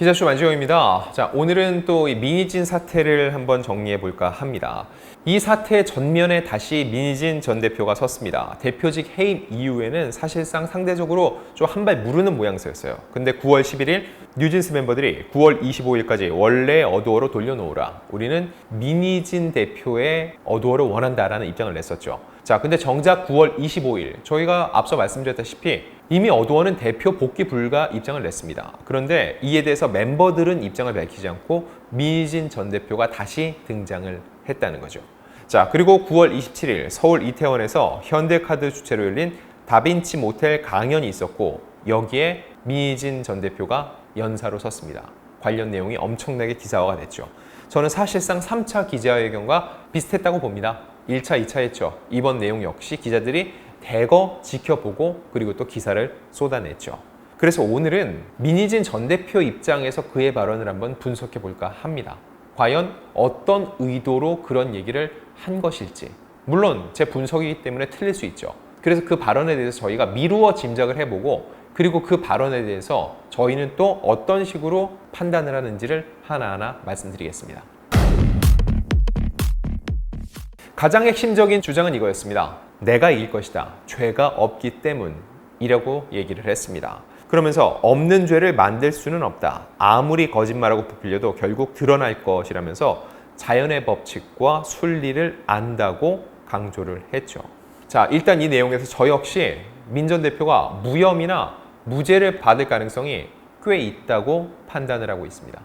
기자쇼 만지영입니다. 자, 오늘은 또이 민희진 사태를 한번 정리해 볼까 합니다. 이 사태 전면에 다시 민희진 전 대표가 섰습니다. 대표직 해임 이후에는 사실상 상대적으로 좀 한 발 무르는 모양새였어요. 근데 9월 11일 뉴진스 멤버들이 9월 25일까지 원래 어두워로 돌려놓으라. 우리는 민희진 대표의 어두워를 원한다라는 입장을 냈었죠. 자, 근데 정작 9월 25일 저희가 앞서 말씀드렸다시피 이미 어두워는 대표 복귀 불가 입장을 냈습니다. 그런데 이에 대해서 멤버들은 입장을 밝히지 않고 민희진 전 대표가 다시 등장을 했다는 거죠. 자, 그리고 9월 27일 서울 이태원에서 현대카드 주최로 열린 다빈치 모텔 강연이 있었고 여기에 민희진 전 대표가 연사로 섰습니다. 관련 내용이 엄청나게 기사화가 됐죠. 저는 사실상 3차 기자회견과 비슷했다고 봅니다. 1차, 2차 했죠. 이번 내용 역시 기자들이 대거 지켜보고 그리고 또 기사를 쏟아냈죠. 그래서 오늘은 민희진 전 대표 입장에서 그의 발언을 한번 분석해 볼까 합니다. 과연 어떤 의도로 그런 얘기를 한 것일지. 물론 제 분석이기 때문에 틀릴 수 있죠. 그래서 그 발언에 대해서 저희가 미루어 짐작을 해보고 그리고 그 발언에 대해서 저희는 또 어떤 식으로 판단을 하는지를 하나하나 말씀드리겠습니다. 가장 핵심적인 주장은 이거였습니다. 내가 이길 것이다. 죄가 없기 때문이라고 얘기를 했습니다. 그러면서 없는 죄를 만들 수는 없다. 아무리 거짓말하고 부풀려도 결국 드러날 것이라면서 자연의 법칙과 순리를 안다고 강조를 했죠. 자, 일단 이 내용에서 저 역시 민 전 대표가 무혐의나 무죄를 받을 가능성이 꽤 있다고 판단을 하고 있습니다.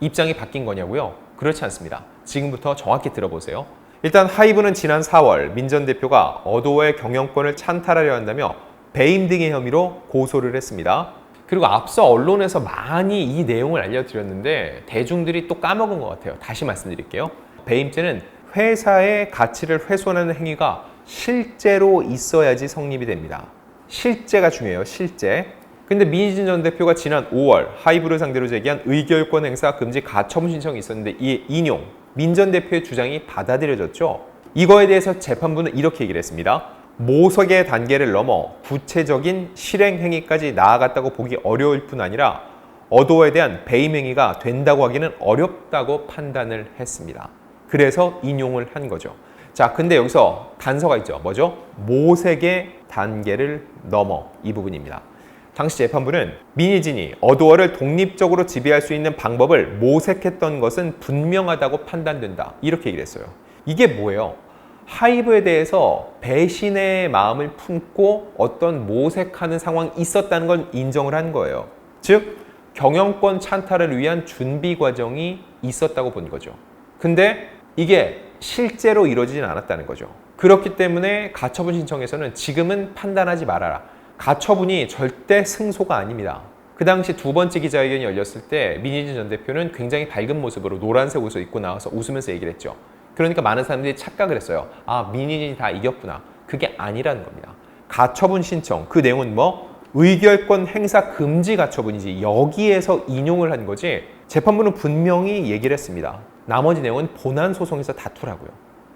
입장이 바뀐 거냐고요? 그렇지 않습니다. 지금부터 정확히 들어보세요. 일단 하이브는 지난 4월 민 전 대표가 어도어의 경영권을 찬탈하려 한다며 배임 등의 혐의로 고소를 했습니다. 그리고 앞서 언론에서 많이 이 내용을 알려드렸는데 대중들이 또 까먹은 것 같아요. 다시 말씀드릴게요. 배임죄는 회사의 가치를 훼손하는 행위가 실제로 있어야지 성립이 됩니다. 실제가 중요해요. 실제. 근데 민희진 전 대표가 지난 5월 하이브를 상대로 제기한 의결권 행사 금지 가처분 신청이 있었는데 이 인용 민 전 대표의 주장이 받아들여졌죠. 이거에 대해서 재판부는 이렇게 얘기를 했습니다. 모석의 단계를 넘어 구체적인 실행 행위까지 나아갔다고 보기 어려울 뿐 아니라 어도어에 대한 배임 행위가 된다고 하기는 어렵다고 판단을 했습니다. 그래서 인용을 한 거죠. 자, 근데 여기서 단서가 있죠. 뭐죠? 모색의 단계를 넘어 이 부분입니다. 당시 재판부는 민희진이 어도어를 독립적으로 지배할 수 있는 방법을 모색했던 것은 분명하다고 판단된다. 이렇게 얘기를 했어요. 이게 뭐예요? 하이브에 대해서 배신의 마음을 품고 어떤 모색하는 상황이 있었다는 걸 인정을 한 거예요. 즉, 경영권 찬탈을 위한 준비 과정이 있었다고 본 거죠. 근데 이게 실제로 이루어지진 않았다는 거죠. 그렇기 때문에 가처분 신청에서는 지금은 판단하지 말아라. 가처분이 절대 승소가 아닙니다. 그 당시 두 번째 기자회견이 열렸을 때 민희진 전 대표는 굉장히 밝은 모습으로 노란색 옷을 입고 나와서 웃으면서 얘기를 했죠. 그러니까 많은 사람들이 착각을 했어요. 아, 민희진이 다 이겼구나. 그게 아니라는 겁니다. 가처분 신청, 그 내용은 뭐? 의결권 행사 금지 가처분이지. 여기에서 인용을 한 거지. 재판부는 분명히 얘기를 했습니다. 나머지 내용은 본안 소송에서 다투라고요.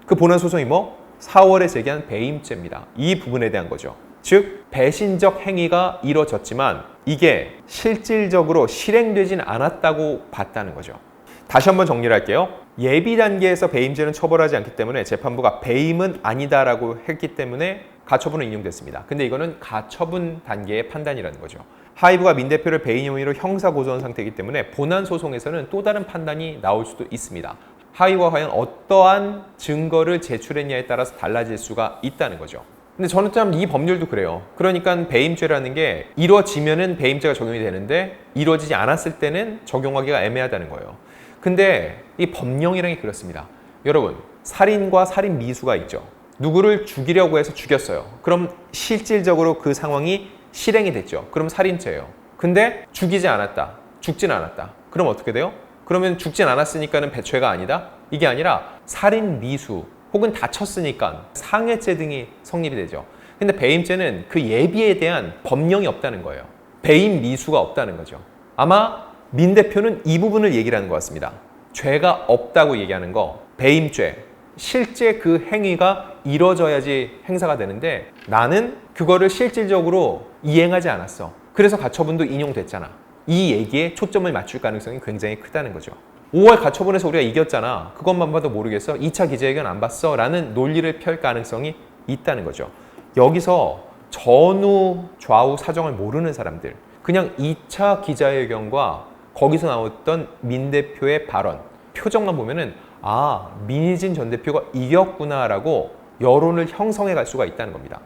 그 본안 소송이 뭐? 4월에 제기한 배임죄입니다. 이 부분에 대한 거죠. 즉 배신적 행위가 이루어졌지만 이게 실질적으로 실행되진 않았다고 봤다는 거죠. 다시 한번 정리를 할게요. 예비 단계에서 배임죄는 처벌하지 않기 때문에 재판부가 배임은 아니다라고 했기 때문에 가처분은 인용됐습니다. 근데 이거는 가처분 단계의 판단이라는 거죠. 하이브가 민 대표를 배임 혐의로 형사 고소한 상태이기 때문에 본안 소송에서는 또 다른 판단이 나올 수도 있습니다. 하이브가 과연 어떠한 증거를 제출했냐에 따라서 달라질 수가 있다는 거죠. 근데 저는 참 이 법률도 그래요. 그러니까 배임죄라는 게 이루어지면은 배임죄가 적용이 되는데 이루어지지 않았을 때는 적용하기가 애매하다는 거예요. 근데 이 법령이라는 게 그렇습니다. 여러분, 살인과 살인 미수가 있죠. 누구를 죽이려고 해서 죽였어요. 그럼 실질적으로 그 상황이 실행이 됐죠. 그럼 살인죄예요. 근데 죽이지 않았다. 죽진 않았다. 그럼 어떻게 돼요? 그러면 죽진 않았으니까는 배죄가 아니다? 이게 아니라 살인 미수 혹은 다쳤으니까 상해죄 등이 성립이 되죠. 근데 배임죄는 그 예비에 대한 법령이 없다는 거예요. 배임 미수가 없다는 거죠. 아마 민 대표는 이 부분을 얘기를 하는 것 같습니다. 죄가 없다고 얘기하는 거, 배임죄. 실제 그 행위가 이뤄져야지 행사가 되는데 나는 그거를 실질적으로 이행하지 않았어. 그래서 가처분도 인용됐잖아. 이 얘기에 초점을 맞출 가능성이 굉장히 크다는 거죠. 5월 가처분에서 우리가 이겼잖아. 그것만 봐도 모르겠어. 2차 기자회견 안 봤어. 라는 논리를 펼 가능성이 있다는 거죠. 여기서 전후 좌우 사정을 모르는 사람들, 그냥 2차 기자회견과 거기서 나왔던 민 대표의 발언, 표정만 보면은 아, 민희진 전 대표가 이겼구나라고 여론을 형성해 갈 수가 있다는 겁니다.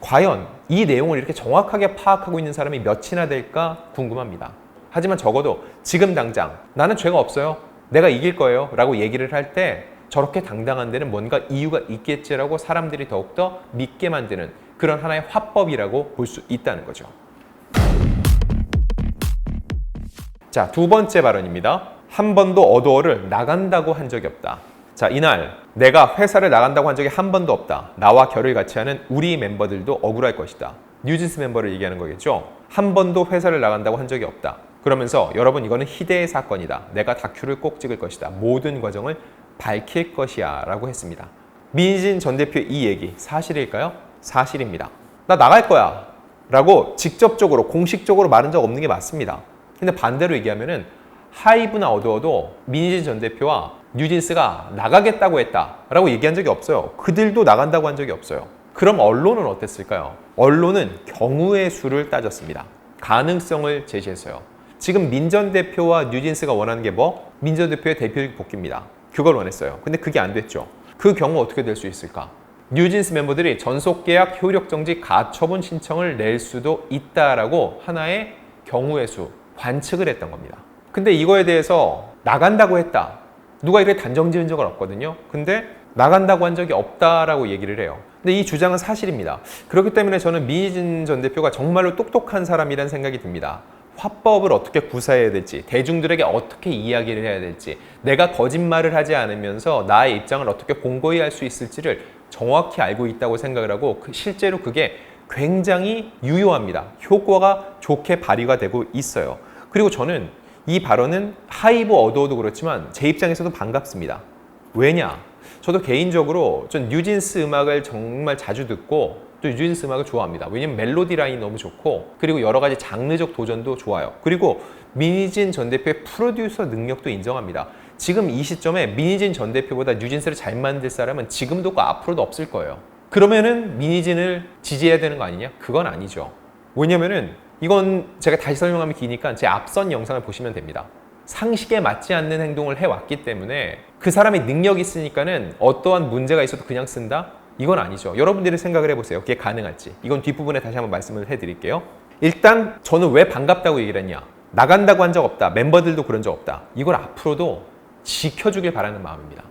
과연 이 내용을 이렇게 정확하게 파악하고 있는 사람이 몇이나 될까 궁금합니다. 하지만 적어도 지금 당장 나는 죄가 없어요. 내가 이길 거예요. 라고 얘기를 할 때 저렇게 당당한 데는 뭔가 이유가 있겠지라고 사람들이 더욱더 믿게 만드는 그런 하나의 화법이라고 볼 수 있다는 거죠. 자, 두 번째 발언입니다. 한 번도 어도어를 나간다고 한 적이 없다. 자, 이날 내가 회사를 나간다고 한 적이 한 번도 없다. 나와 결을 같이 하는 우리 멤버들도 억울할 것이다. 뉴진스 멤버를 얘기하는 거겠죠. 한 번도 회사를 나간다고 한 적이 없다. 그러면서 여러분 이거는 희대의 사건이다. 내가 다큐를 꼭 찍을 것이다. 모든 과정을 밝힐 것이야 라고 했습니다. 민진 전 대표의 이 얘기 사실일까요? 사실입니다. 나 나갈 거야 라고 직접적으로 공식적으로 말한 적 없는 게 맞습니다. 근데 반대로 얘기하면은 하이브나 어두어도 민희진 전 대표와 뉴진스가 나가겠다고 했다라고 얘기한 적이 없어요. 그들도 나간다고 한 적이 없어요. 그럼 언론은 어땠을까요? 언론은 경우의 수를 따졌습니다. 가능성을 제시했어요. 지금 민 전 대표와 뉴진스가 원하는 게 뭐? 민 전 대표의 대표직 복귀입니다. 그걸 원했어요. 근데 그게 안 됐죠. 그 경우 어떻게 될 수 있을까? 뉴진스 멤버들이 전속 계약 효력 정지 가처분 신청을 낼 수도 있다라고 하나의 경우의 수 관측을 했던 겁니다. 근데 이거에 대해서 나간다고 했다. 누가 이렇게 단정 지은 적은 없거든요. 근데 나간다고 한 적이 없다라고 얘기를 해요. 근데 이 주장은 사실입니다. 그렇기 때문에 저는 민희진 전 대표가 정말로 똑똑한 사람이라는 생각이 듭니다. 화법을 어떻게 구사해야 될지, 대중들에게 어떻게 이야기를 해야 될지, 내가 거짓말을 하지 않으면서 나의 입장을 어떻게 공고히 할 수 있을지를 정확히 알고 있다고 생각을 하고 그 실제로 그게 굉장히 유효합니다. 효과가 좋게 발휘가 되고 있어요. 그리고 저는 이 발언은 하이브 어도어도 그렇지만 제 입장에서도 반갑습니다. 왜냐? 저도 개인적으로 전 뉴진스 음악을 정말 자주 듣고 또 뉴진스 음악을 좋아합니다. 왜냐면 멜로디 라인이 너무 좋고 그리고 여러 가지 장르적 도전도 좋아요. 그리고 민희진 전 대표의 프로듀서 능력도 인정합니다. 지금 이 시점에 민희진 전 대표보다 뉴진스를 잘 만들 사람은 지금도 없고 앞으로도 없을 거예요. 그러면은 민희진을 지지해야 되는 거 아니냐? 그건 아니죠. 왜냐면은 이건 제가 다시 설명하면 기니까 제 앞선 영상을 보시면 됩니다. 상식에 맞지 않는 행동을 해왔기 때문에 그 사람이 능력이 있으니까는 어떠한 문제가 있어도 그냥 쓴다? 이건 아니죠. 여러분들이 생각을 해보세요. 그게 가능할지. 이건 뒷부분에 다시 한번 말씀을 해드릴게요. 일단 저는 왜 반갑다고 얘기를 했냐. 나간다고 한 적 없다. 멤버들도 그런 적 없다. 이걸 앞으로도 지켜주길 바라는 마음입니다.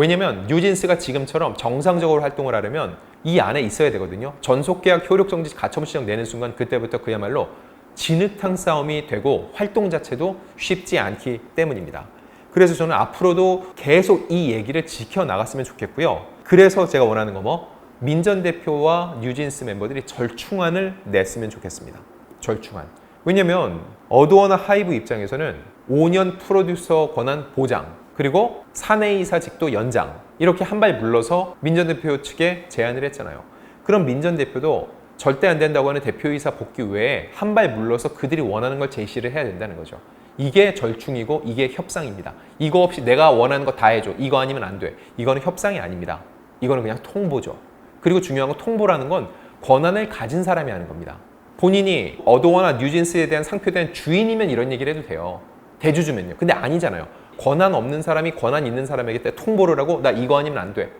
왜냐면 뉴진스가 지금처럼 정상적으로 활동을 하려면 이 안에 있어야 되거든요. 전속계약 효력정지 가처분 신청 내는 순간 그때부터 그야말로 진흙탕 싸움이 되고 활동 자체도 쉽지 않기 때문입니다. 그래서 저는 앞으로도 계속 이 얘기를 지켜나갔으면 좋겠고요. 그래서 제가 원하는 거 뭐? 민전 대표와 뉴진스 멤버들이 절충안을 냈으면 좋겠습니다. 절충안. 왜냐면 어드워나 하이브 입장에서는 5년 프로듀서 권한 보장 그리고 사내 이사직도 연장 이렇게 한 발 물러서 민전 대표 측에 제안을 했잖아요. 그럼 민전 대표도 절대 안 된다고 하는 대표이사 복귀 외에 한 발 물러서 그들이 원하는 걸 제시를 해야 된다는 거죠. 이게 절충이고 이게 협상입니다. 이거 없이 내가 원하는 거 다 해줘. 이거 아니면 안 돼. 이거는 협상이 아닙니다. 이거는 그냥 통보죠. 그리고 중요한 건 통보라는 건 권한을 가진 사람이 하는 겁니다. 본인이 어도어나 뉴진스에 대한 상표에 대한 주인이면 이런 얘기를 해도 돼요. 대주주면요. 근데 아니잖아요. 권한 없는 사람이 권한 있는 사람에게 때 통보를 하고 나 이거 아니면 안 돼.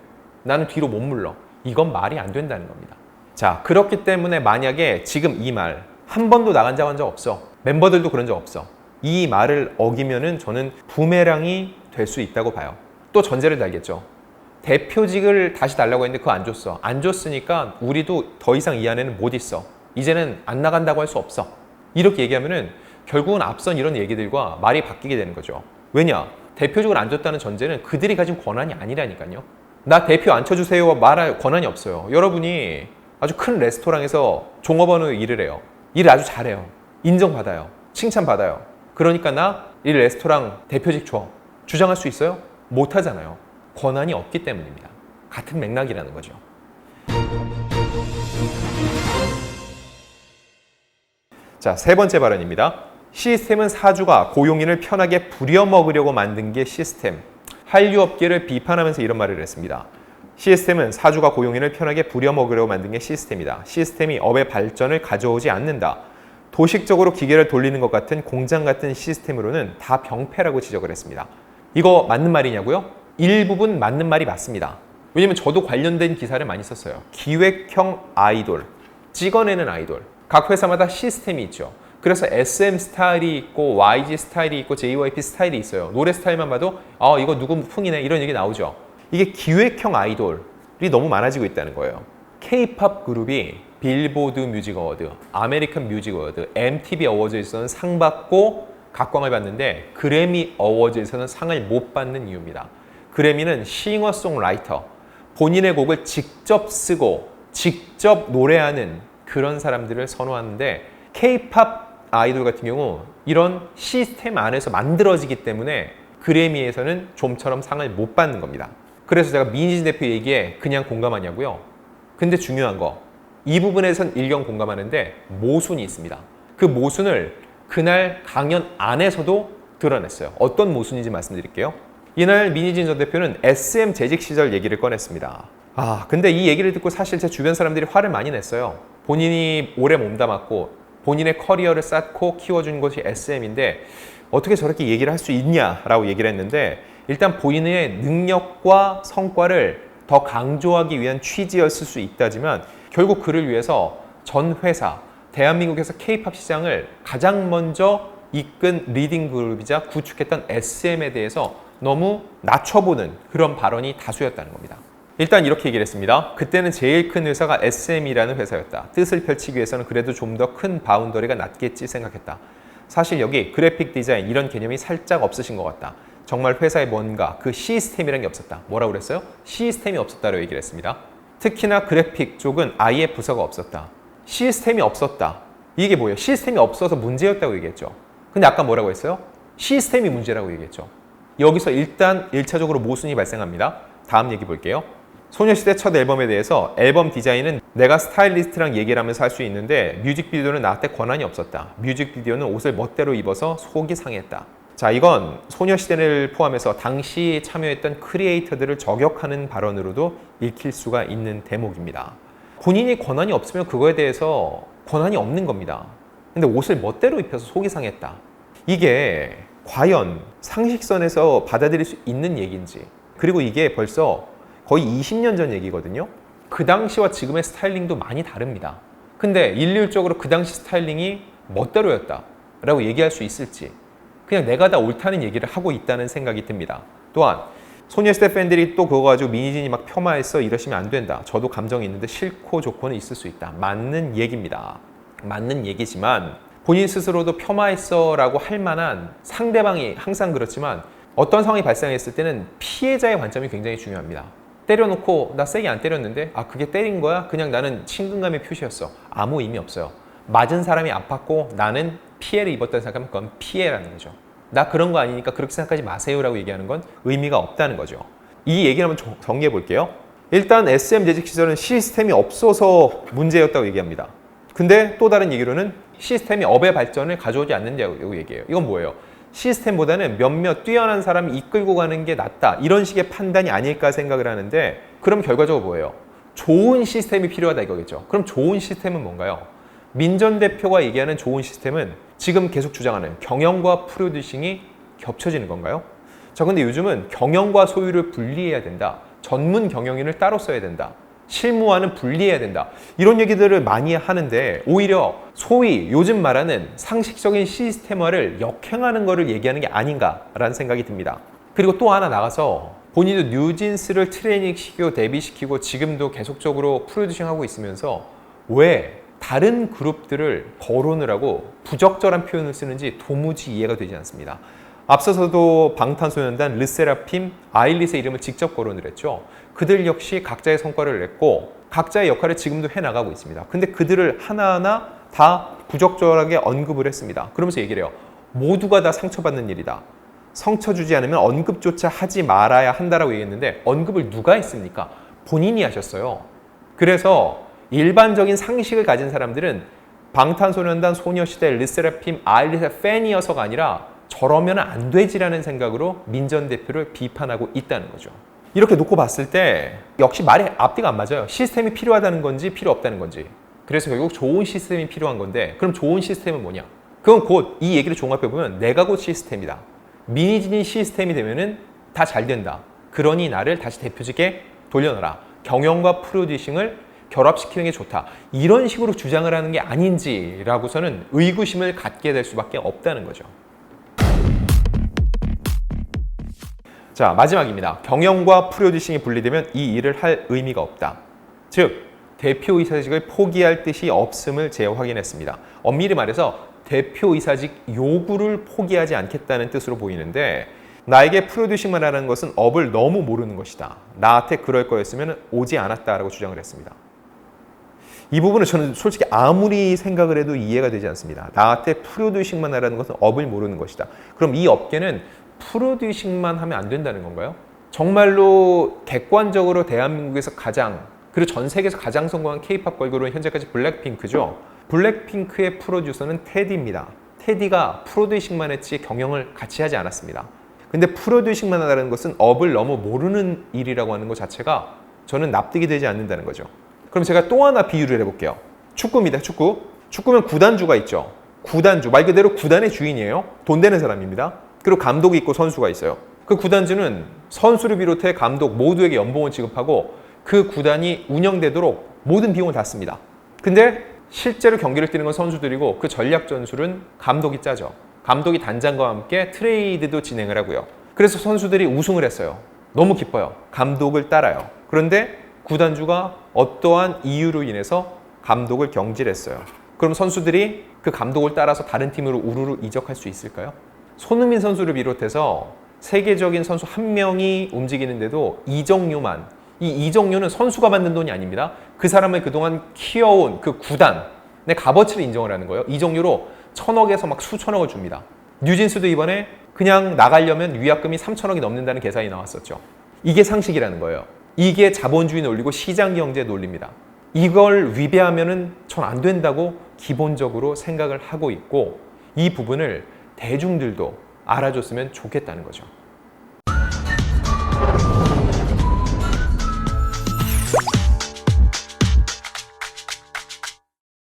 나는 뒤로 못 물러. 이건 말이 안 된다는 겁니다. 자, 그렇기 때문에 만약에 지금 이 말 한 번도 나간 적 한 적 없어. 멤버들도 그런 적 없어. 이 말을 어기면은 저는 부메랑이 될 수 있다고 봐요. 또 전제를 달겠죠. 대표직을 다시 달라고 했는데 그거 안 줬어. 안 줬으니까 우리도 더 이상 이 안에는 못 있어. 이제는 안 나간다고 할 수 없어. 이렇게 얘기하면은 결국은 앞선 이런 얘기들과 말이 바뀌게 되는 거죠. 왜냐? 대표직을 안 줬다는 전제는 그들이 가진 권한이 아니라니까요. 나 대표 안 쳐주세요 말할 권한이 없어요. 여러분이 아주 큰 레스토랑에서 종업원으로 일을 해요. 일을 아주 잘해요. 인정받아요. 칭찬받아요. 그러니까 나 이 레스토랑 대표직 줘. 주장할 수 있어요? 못 하잖아요. 권한이 없기 때문입니다. 같은 맥락이라는 거죠. 자, 세 번째 발언입니다. 시스템은 사주가 고용인을 편하게 부려먹으려고 만든 게 시스템. 한류 업계를 비판하면서 이런 말을 했습니다. 시스템은 사주가 고용인을 편하게 부려먹으려고 만든 게 시스템이다. 시스템이 업의 발전을 가져오지 않는다. 도식적으로 기계를 돌리는 것 같은 공장 같은 시스템으로는 다 병폐라고 지적을 했습니다. 이거 맞는 말이냐고요? 일부분 맞는 말이 맞습니다. 왜냐면 저도 관련된 기사를 많이 썼어요. 기획형 아이돌, 찍어내는 아이돌. 각 회사마다 시스템이 있죠. 그래서 SM 스타일이 있고 YG 스타일이 있고 JYP 스타일이 있어요. 노래 스타일만 봐도 아 이거 누구 풍이네 이런 얘기 나오죠. 이게 기획형 아이돌이 너무 많아지고 있다는 거예요. K-팝 그룹이 빌보드 뮤직 어워드, 아메리칸 뮤직 어워드, MTV 어워즈에서는 상 받고 각광을 받는데 그래미 어워즈에서는 상을 못 받는 이유입니다. 그래미는 싱어송라이터, 본인의 곡을 직접 쓰고 직접 노래하는 그런 사람들을 선호하는데 K-팝 아이돌 같은 경우 이런 시스템 안에서 만들어지기 때문에 그래미에서는 좀처럼 상을 못 받는 겁니다. 그래서 제가 민희진 대표 얘기에 그냥 공감하냐고요. 근데 중요한 거, 이 부분에선 일견 공감하는데 모순이 있습니다. 그 모순을 그날 강연 안에서도 드러냈어요. 어떤 모순인지 말씀드릴게요. 이날 민희진 전 대표는 SM 재직 시절 얘기를 꺼냈습니다. 아, 근데 이 얘기를 듣고 사실 제 주변 사람들이 화를 많이 냈어요. 본인이 오래 몸담았고 본인의 커리어를 쌓고 키워준 것이 SM인데 어떻게 저렇게 얘기를 할 수 있냐라고 얘기를 했는데 일단 본인의 능력과 성과를 더 강조하기 위한 취지였을 수 있다지만 결국 그를 위해서 전 회사 대한민국에서 K-팝 시장을 가장 먼저 이끈 리딩 그룹이자 구축했던 SM에 대해서 너무 낮춰보는 그런 발언이 다수였다는 겁니다. 일단 이렇게 얘기를 했습니다. 그때는 제일 큰 회사가 SM이라는 회사였다. 뜻을 펼치기 위해서는 그래도 좀 더 큰 바운더리가 낫겠지 생각했다. 사실 여기 그래픽 디자인 이런 개념이 살짝 없으신 것 같다. 정말 회사에 뭔가 그 시스템이라는 게 없었다. 뭐라고 그랬어요? 시스템이 없었다고 얘기를 했습니다. 특히나 그래픽 쪽은 아예 부서가 없었다. 시스템이 없었다. 이게 뭐예요? 시스템이 없어서 문제였다고 얘기했죠. 근데 아까 뭐라고 했어요? 시스템이 문제라고 얘기했죠. 여기서 일단 1차적으로 모순이 발생합니다. 다음 얘기 볼게요. 소녀시대 첫 앨범에 대해서 앨범 디자인은 내가 스타일리스트랑 얘기를 하면서 할 수 있는데 뮤직비디오는 나한테 권한이 없었다. 뮤직비디오는 옷을 멋대로 입어서 속이 상했다. 자, 이건 소녀시대를 포함해서 당시 참여했던 크리에이터들을 저격하는 발언으로도 읽힐 수가 있는 대목입니다. 본인이 권한이 없으면 그거에 대해서 권한이 없는 겁니다. 근데 옷을 멋대로 입혀서 속이 상했다. 이게 과연 상식선에서 받아들일 수 있는 얘기인지 그리고 이게 벌써 거의 20년 전 얘기거든요. 그 당시와 지금의 스타일링도 많이 다릅니다. 근데 일률적으로 그 당시 스타일링이 멋대로였다 라고 얘기할 수 있을지 그냥 내가 다 옳다는 얘기를 하고 있다는 생각이 듭니다. 또한 소녀시대 팬들이 또 그거 가지고 민희진이 막 폄하했어 이러시면 안 된다. 저도 감정이 있는데 싫고 좋고는 있을 수 있다. 맞는 얘기입니다. 맞는 얘기지만 본인 스스로도 폄하했어 라고 할 만한 상대방이 항상 그렇지만 어떤 상황이 발생했을 때는 피해자의 관점이 굉장히 중요합니다. 때려놓고 나 세게 안 때렸는데 아 그게 때린 거야? 그냥 나는 친근감의 표시였어. 아무 의미 없어요. 맞은 사람이 아팠고 나는 피해를 입었다는 생각하면 그건 피해라는 거죠. 나 그런 거 아니니까 그렇게 생각하지 마세요라고 얘기하는 건 의미가 없다는 거죠. 이 얘기를 한번 정리해 볼게요. 일단 SM 재직 시절은 시스템이 없어서 문제였다고 얘기합니다. 근데 또 다른 얘기로는 시스템이 업의 발전을 가져오지 않는다고 얘기해요. 이건 뭐예요? 시스템보다는 몇몇 뛰어난 사람이 이끌고 가는 게 낫다. 이런 식의 판단이 아닐까 생각을 하는데 그럼 결과적으로 뭐예요? 좋은 시스템이 필요하다 이거겠죠. 그럼 좋은 시스템은 뭔가요? 민전 대표가 얘기하는 좋은 시스템은 지금 계속 주장하는 경영과 프로듀싱이 겹쳐지는 건가요? 자, 근데 요즘은 경영과 소유를 분리해야 된다. 전문 경영인을 따로 써야 된다. 실무와는 분리해야 된다. 이런 얘기들을 많이 하는데 오히려 소위 요즘 말하는 상식적인 시스템화를 역행하는 것을 얘기하는 게 아닌가라는 생각이 듭니다. 그리고 또 하나 나가서 본인도 뉴진스를 트레이닝 시키고 데뷔시키고 지금도 계속적으로 프로듀싱하고 있으면서 왜 다른 그룹들을 거론을 하고 부적절한 표현을 쓰는지 도무지 이해가 되지 않습니다. 앞서서도 방탄소년단, 르세라핌, 아일릿의 이름을 직접 거론을 했죠. 그들 역시 각자의 성과를 냈고 각자의 역할을 지금도 해나가고 있습니다. 근데 그들을 하나하나 다 부적절하게 언급을 했습니다. 그러면서 얘기를 해요. 모두가 다 상처받는 일이다. 상처 주지 않으면 언급조차 하지 말아야 한다라고 얘기했는데 언급을 누가 했습니까? 본인이 하셨어요. 그래서 일반적인 상식을 가진 사람들은 방탄소년단 소녀시대 르세라핌 아일릿의 팬이어서가 아니라 저러면 안 되지라는 생각으로 민 전 대표를 비판하고 있다는 거죠. 이렇게 놓고 봤을 때 역시 말이 앞뒤가 안 맞아요. 시스템이 필요하다는 건지 필요 없다는 건지. 그래서 결국 좋은 시스템이 필요한 건데 그럼 좋은 시스템은 뭐냐? 그건 곧 이 얘기를 종합해 보면 내가 곧 시스템이다. 미니진이 시스템이 되면은 다 잘 된다. 그러니 나를 다시 대표직에 돌려놔라. 경영과 프로듀싱을 결합시키는 게 좋다. 이런 식으로 주장을 하는 게 아닌지라고서는 의구심을 갖게 될 수밖에 없다는 거죠. 자, 마지막입니다. 경영과 프로듀싱이 분리되면 이 일을 할 의미가 없다. 즉, 대표이사직을 포기할 뜻이 없음을 재확인했습니다. 엄밀히 말해서 대표이사직 요구를 포기하지 않겠다는 뜻으로 보이는데 나에게 프로듀싱만 하는 것은 업을 너무 모르는 것이다. 나한테 그럴 거였으면 오지 않았다라고 주장을 했습니다. 이 부분은 저는 솔직히 아무리 생각을 해도 이해가 되지 않습니다. 나한테 프로듀싱만 하라는 것은 업을 모르는 것이다. 그럼 이 업계는 프로듀싱만 하면 안 된다는 건가요? 정말로 객관적으로 대한민국에서 가장 그리고 전 세계에서 가장 성공한 케이팝 걸그룹은 현재까지 블랙핑크죠. 블랙핑크의 프로듀서는 테디입니다. 테디가 프로듀싱만 했지 경영을 같이 하지 않았습니다. 근데 프로듀싱만 하다는 것은 업을 너무 모르는 일이라고 하는 것 자체가 저는 납득이 되지 않는다는 거죠. 그럼 제가 또 하나 비유를 해볼게요. 축구입니다. 축구. 축구면 구단주가 있죠. 구단주 말 그대로 구단의 주인이에요. 돈 되는 사람입니다. 그리고 감독이 있고 선수가 있어요. 그 구단주는 선수를 비롯해 감독 모두에게 연봉을 지급하고 그 구단이 운영되도록 모든 비용을 다 씁니다. 근데 실제로 경기를 뛰는 건 선수들이고 그 전략 전술은 감독이 짜죠. 감독이 단장과 함께 트레이드도 진행을 하고요. 그래서 선수들이 우승을 했어요. 너무 기뻐요. 감독을 따라요. 그런데 구단주가 어떠한 이유로 인해서 감독을 경질했어요. 그럼 선수들이 그 감독을 따라서 다른 팀으로 우르르 이적할 수 있을까요? 손흥민 선수를 비롯해서 세계적인 선수 한 명이 움직이는데도 이정료만 이 이정료는 선수가 받는 돈이 아닙니다. 그 사람을 그동안 키워온 그 구단의 값어치를 인정을 하는 거예요. 이정료로 천억에서 막 수천억을 줍니다. 뉴진스도 이번에 그냥 나가려면 위약금이 3천억이 넘는다는 계산이 나왔었죠. 이게 상식이라는 거예요. 이게 자본주의 논리고 시장 경제 논리입니다. 이걸 위배하면은 전 안 된다고 기본적으로 생각을 하고 있고 이 부분을 대중들도 알아줬으면 좋겠다는 거죠.